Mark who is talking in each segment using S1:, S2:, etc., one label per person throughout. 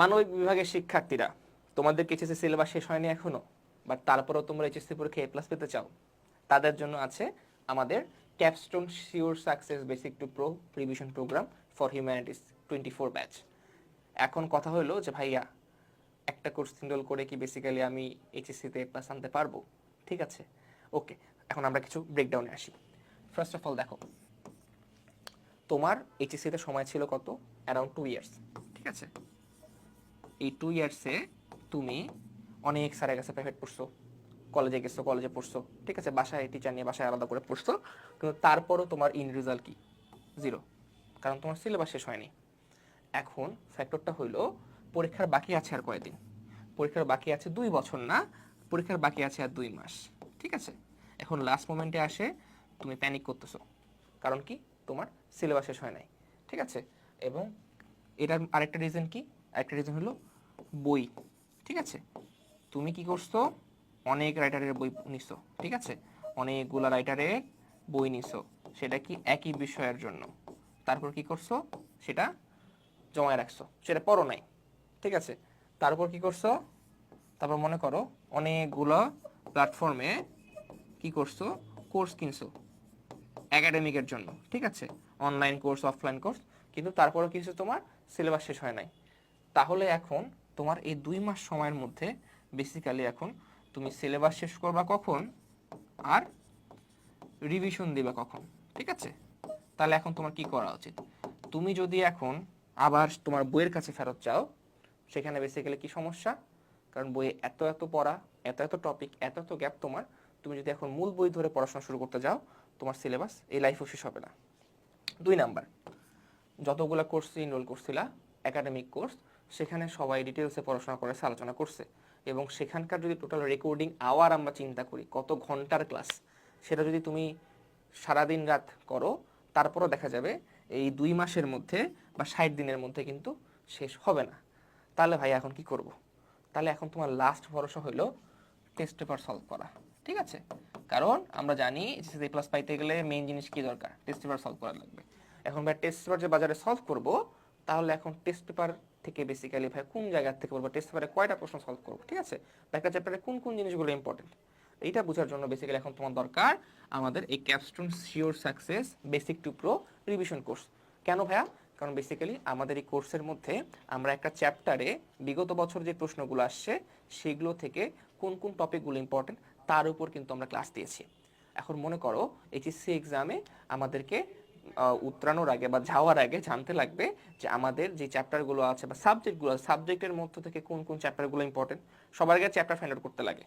S1: মানবিক বিভাগের শিক্ষার্থীরা, তোমাদের এইচএসসি সিলেবাস শেষ হয়নি এখনও? বাট তারপরেও তোমরা এইচএসসি পরীক্ষা এ প্লাস পেতে চাও? তাদের জন্য আছে আমাদের capstone sure success basic to pro revision program for humanities twenty four batch এখন কথা হলো যে, ভাইয়া, একটা কোর্স ইনরোল করে কি বেসিক্যালি আমি এইচএসসিতে এ প্লাস আনতে পারব? ঠিক আছে? ওকে এখন আমরা কিছু ব্রেকডাউনে আসি। ফার্স্ট অফ অল দেখো, তোমার এইচএসসিতে সময় ছিল কত? অ্যারাউন্ড টু ইয়ার্স ঠিক আছে? এই টু ইয়ার্সে তুমি অনেক স্যারের কাছে প্রাইভেট পড়ছো কলেজে গেছো কলেজে পড়ছো, ঠিক আছে? বাসায় টিচার নিয়ে বাসায় আলাদা করে পড়ছো, কিন্তু তারপরও তোমার ইন রেজাল্ট কি? জিরো কারণ তোমার সিলেবাস শেষ হয়নি। এখন ফ্যাক্টরটা হইল পরীক্ষার বাকি আছে আর কয়দিন? পরীক্ষার বাকি আছে দুই বছর না, পরীক্ষার বাকি আছে আর দুই মাস, ঠিক আছে? এখন লাস্ট মোমেন্টে আসে তুমি প্যানিক করতেছো। কারণ কি? তোমার সিলেবাস শেষ হয় নাই, ঠিক আছে? এবং এটার আরেকটা রিজন কি? আরেকটা রিজন হলো বই, ঠিক আছে? তুমি কি করছ? অনেক রাইটারের বই নিছো, ঠিক আছে? অনেকগুলা রাইটারের বই নিছো, সেটা কি একই বিষয়ের জন্য? তারপর কি করছ? সেটা জমায় রাখছো, সেটা পড়ো নাই, ঠিক আছে? তারপর কি করছ? তারপর মনে করো অনেকগুলো প্ল্যাটফর্মে কি করছ? কোর্স কিনছো একাডেমিকের জন্য, ঠিক আছে? অনলাইন কোর্স অফলাইন কোর্স কিন্তু তারপরে কিছু তোমার সিলেবাস শেষ হয় নাই। তাহলে এখন তোমার এই দুই মাস সময়ের মধ্যে বেসিক্যালি এখন তুমি সিলেবাস শেষ করবা কখন? আর রিভিশন দিবা কখন? ঠিক আছে? তাহলে এখন তোমার কি করা উচিত? তুমি যদি এখন আবার তোমার বইয়ের কাছে ফেরত চাও, সেখানে বেসিক্যালি কি সমস্যা? কারণ বইয়ে এত এত পড়া, এত এত টপিক এত এত গ্যাপ তোমার, তুমি যদি এখন মূল বই ধরে পড়াশোনা শুরু করতে যাও, তোমার সিলেবাস এই লাইফও শেষ হবে না। দুই নাম্বার, যতগুলো কোর্স এনরোল করছিলা একাডেমিক কোর্স সেখানে সবাই ডিটেলসে পড়াশোনা করেছে আলোচনা করছে। এবং সেখানকার যদি টোটাল রেকর্ডিং আওয়ার আমরা চিন্তা করি, কত ঘণ্টার ক্লাস সেটা যদি তুমি সারাদিন রাত করো, তারপরও দেখা যাবে এই দুই মাসের মধ্যে বা ষাট দিনের মধ্যে কিন্তু শেষ হবে না। তাহলে ভাই, এখন কি করব? তাহলে এখন তোমার লাস্ট ভরসা হলো টেস্ট পেপার সলভ করা, ঠিক আছে? কারণ আমরা জানি এ প্লাস পাইতে গেলে মেইন জিনিস কি দরকার? টেস্ট পেপার সলভ করা লাগবে। এখন ভাই টেস্ট পেপার যে বাজারে সলভ করব, তাহলে এখন টেস্ট পেপার থেকে বেসিক্যালি ভাই কোন জায়গা থেকে বলব? টেস্ট পেপারে কয়টা প্রশ্ন সলভ করব, ঠিক আছে? বা একটা চ্যাপ্টারে কোন কোন জিনিসগুলো ইম্পর্টেন্ট এইটা বোঝার জন্য বেসিক্যালি এখন তোমার দরকার আমাদের এই capstone sure success basic to pro revision course কেন ভাইয়া? কারণ বেসিক্যালি আমাদের এই কোর্সের মধ্যে আমরা একটা চ্যাপ্টারে বিগত বছর যে প্রশ্নগুলো আসছে, সেগুলো থেকে কোন কোন টপিকগুলো ইম্পর্টেন্ট তার উপর কিন্তু আমরা ক্লাস দিয়েছি। এখন মনে করো এইচএসসি এক্সামে আমাদেরকে উতরানোর আগে বা যাওয়ার আগে জানতে লাগবে যে আমাদের যে চ্যাপ্টারগুলো আছে বা সাবজেক্টগুলো সাবজেক্টের মধ্য থেকে কোন কোন চ্যাপ্টারগুলো ইম্পর্টেন্ট সবার আগে চ্যাপ্টার ফাইন্ড আউট করতে লাগে।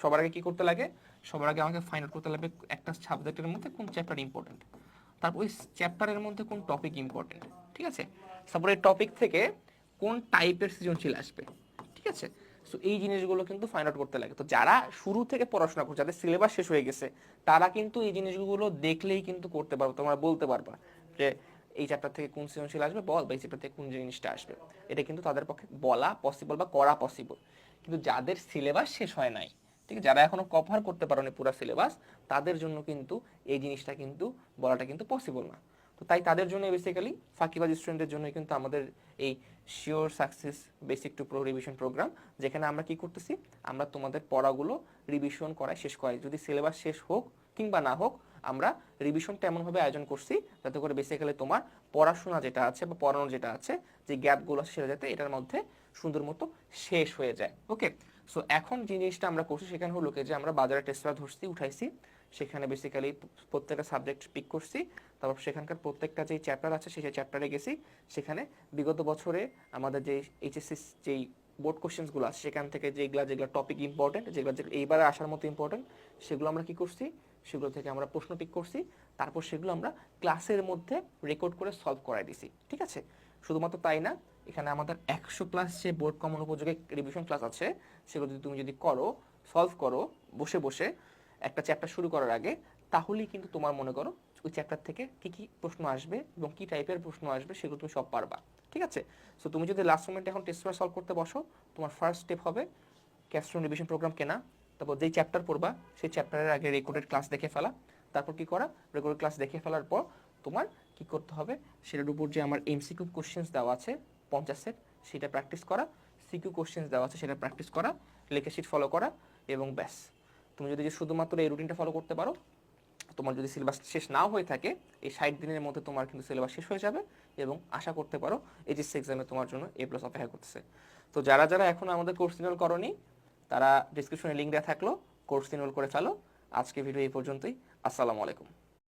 S1: সবার আগে কী করতে লাগে? সবার আগে আমাকে ফাইন্ড আউট করতে লাগবে একটা সাবজেক্টের মধ্যে কোন চ্যাপ্টার ইম্পর্টেন্ট তারপর ওই চ্যাপ্টারের মধ্যে কোন টপিক ইম্পর্টেন্ট ঠিক আছে? তারপর টপিক থেকে কোন টাইপের সৃজনশীল আসবে? ঠিক আছে? সো এই জিনিসগুলো কিন্তু ফাইন্ড আউট করতে লাগে। তো যারা শুরু থেকে পড়াশোনা করছে, যাদের সিলেবাস শেষ হয়ে গেছে, তারা কিন্তু এই জিনিসগুলো দেখলেই কিন্তু করতে পারবে। তোমরা বলতে পারবা যে, এই চ্যাপ্টার থেকে কোন সৃজনশীল আসবে? বল বা এই চ্যাপ্টার থেকে কোন জিনিসটা আসবে? এটা কিন্তু তাদের পক্ষে বলা পসিবল বা করা পসিবল কিন্তু যাদের সিলেবাস শেষ হয় নাই, ঠিক আছে, যারা এখনও কভার করতে পারেনি পুরো সিলেবাস তাদের জন্য কিন্তু এই জিনিসটা কিন্তু বলাটা কিন্তু পসিবল না। তো তাই তাদের জন্য বেসিক্যালি ফাঁকিবাজ স্টুডেন্টদের জন্য কিন্তু আমাদের এই sure success basic to pro revision program যেখানে আমরা কি করতেছি? আমরা তোমাদের পড়াগুলো রিভিশন করায় শেষ করাই যদি সিলেবাস শেষ হোক কিংবা না হোক, আমরা রিভিশনটা এমনভাবে আয়োজন করছি যাতে করে বেসিক্যালি তোমার পড়াশোনা যেটা আছে বা পড়ানো যেটা আছে, যে গ্যাপগুলো আছে সেটা যাতে এটার মধ্যে সুন্দর মতো শেষ হয়ে যায়। ওকে সো এখন জিনিসটা আমরা করছি সেখানে হলো যে আমরা বাজারে টেস্ট ধরছি, উঠাইছি। সেখানে বেসিক্যালি প্রত্যেকটা সাবজেক্ট পিক করছি। তারপর সেখানকার প্রত্যেকটা যেই চ্যাপ্টার আছে সেই চ্যাপ্টারে গেছি। সেখানে বিগত বছরে আমাদের যে এইচএসসি যেই বোর্ড কোশ্চেন্সগুলো আছে, সেখান থেকে যেগুলো যেগুলো টপিক ইম্পর্টেন্ট যেগুলো যেগুলো এইবারে আসার মতো ইম্পর্টেন্ট সেগুলো আমরা কি করছি? সেগুলো থেকে আমরা প্রশ্ন পিক করছি। তারপর সেগুলো আমরা ক্লাসের মধ্যে রেকর্ড করে সলভ করাই দিছি। ঠিক আছে? শুধুমাত্র তাই না, এখানে আমাদের একশো প্লাস যে বোর্ড কমন উপযোগী রিভিশন ক্লাস আছে, সেগুলো যদি তুমি যদি করো সলভ করো, বসে বসে একটা চ্যাপ্টার শুরু করার আগে, তাহলেই কিন্তু তোমার মনে করো ওই চ্যাপ্টার থেকে কি কি প্রশ্ন আসবে এবং কি টাইপের প্রশ্ন আসবে সেগুলো তুমি সব পারবা, ঠিক আছে? সো তুমি যদি লাস্ট মোমেন্টে এখন টেস্ট পেপার সলভ করতে বসো, তোমার ফার্স্ট স্টেপ হবে ক্যাপস্টোন রিভিশন প্রোগ্রাম কেনা, তারপর যেই চ্যাপ্টার পড়বা, সেই চ্যাপ্টারের আগে রেকর্ডেড ক্লাস দেখে ফেলা, তারপর কি করা? রেকর্ডেড ক্লাস দেখে ফেলার পর তোমার কি করতে হবে? সেটার উপর যে আমার এমসিকিউ কোশ্চেন্স দেওয়া আছে, পঞ্চাশ সেট সেটা প্র্যাকটিস করা সিকিউ কোশ্চেন্স দেওয়া আছে, সেটা প্র্যাকটিস করা, লেখা শিট ফলো করা, এবং ব্যাস। তুমি যদি শুধুমাত্র এই রুটিনটা ফলো করতে পারো, তোমার যদি সিলেবাস শেষ নাও হয়ে থাকে, এই ষাট দিনের মধ্যে তোমার কিন্তু সিলেবাস শেষ হয়ে যাবে এবং আশা করতে পারো এইচএসসি এক্সামে তোমার জন্য এ প্লাস অপেক্ষা করতেছে। তো যারা যারা এখন আমাদের কোর্স ইনরোল করনি, তারা ডিসক্রিপশনে লিঙ্ক দেওয়া থাকল কোর্স ইনরোল করে ফেলো। আজকে ভিডিও এই পর্যন্তই। আসসালামু আলাইকুম।